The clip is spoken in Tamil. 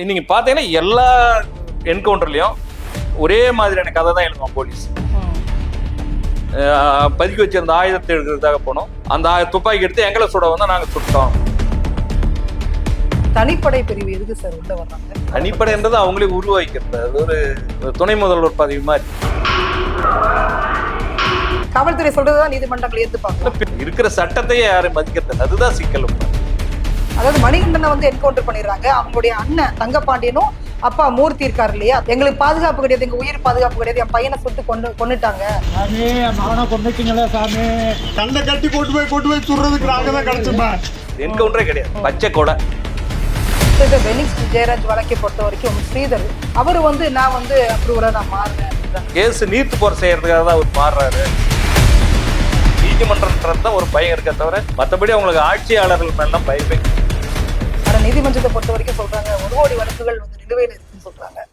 நீங்க பாத்தீங்கன்னா எல்லா என்கவுண்டர்லயும் ஒரே மாதிரியான கதை தான் எழுதுவான் போலீஸ். பதுக்கி வச்சிருந்த ஆயுதத்தை எடுக்கிறதுக்காக போனோம். அந்த துப்பாக்கி எடுத்து எங்களை சுட வந்தா நாங்க சுட்டோம். தனிப்படை பிரிவு எதுக்கு சார் உள்ள வர்றாங்க? அடிப்படைன்றது அவங்களே உருவாக்கிறது அது ஒரு துணை முதல்வர் பதவி மாதிரி. காவல்துறை சொல்றதுதான் நீதிமன்றங்கள் ஏத்துப்பாங்க. இருக்கிற சட்டத்தையே யாரும் மதிக்கிறது அதுதான் சிக்கல் அதாவது மணிகண்டனை வந்து என்கவுண்டர் பண்ணிடுறாங்க. அவங்களுடைய அண்ணன் தங்கப்பாண்டியனும் அப்பா மூர்த்தி இருக்காரு இல்லையா? எங்களுக்கு பாதுகாப்பு கிடையாது எங்க உயிர் பாதுகாப்பு கிடையாது என் பையனை சுட்டு கொண்டு கொண்டுட்டாங்க சாமி மகனை கொண்டுட்டீங்களே சாமி. கண்ணை கட்டி கொண்டு போய் கொண்டு போய் சுடுறதுக்கு நாங்க தான் கிடைச்சுமா என்கவுண்டரே கிடையாது. பச்சை கொடை. இந்த பெனிக்ஸ் ஜெயராஜ் வழக்கை பொறுத்த வரைக்கும் ஸ்ரீதர் அவர் வந்து நான் வந்து அப்ரூவரா நான் மாறுறேன். அப்படின்றாங்க. கேஸ் நீர்த்து போற செய்யறதுக்காக தான் அவர் மாறுறாரு. நீதிமன்றம்ன்றது தான் ஒரு பயம் இருக்க தவிர மற்றபடி அவங்களுக்கு ஆட்சியாளர்கள் மேலாம் பயமே ஆனால் நீதிமன்றத்தை பொறுத்த வரைக்கும் சொல்றாங்க. ஒரு கோடி வழக்குகள் வந்து நிலுவையில் இருக்குன்னு சொல்றாங்க.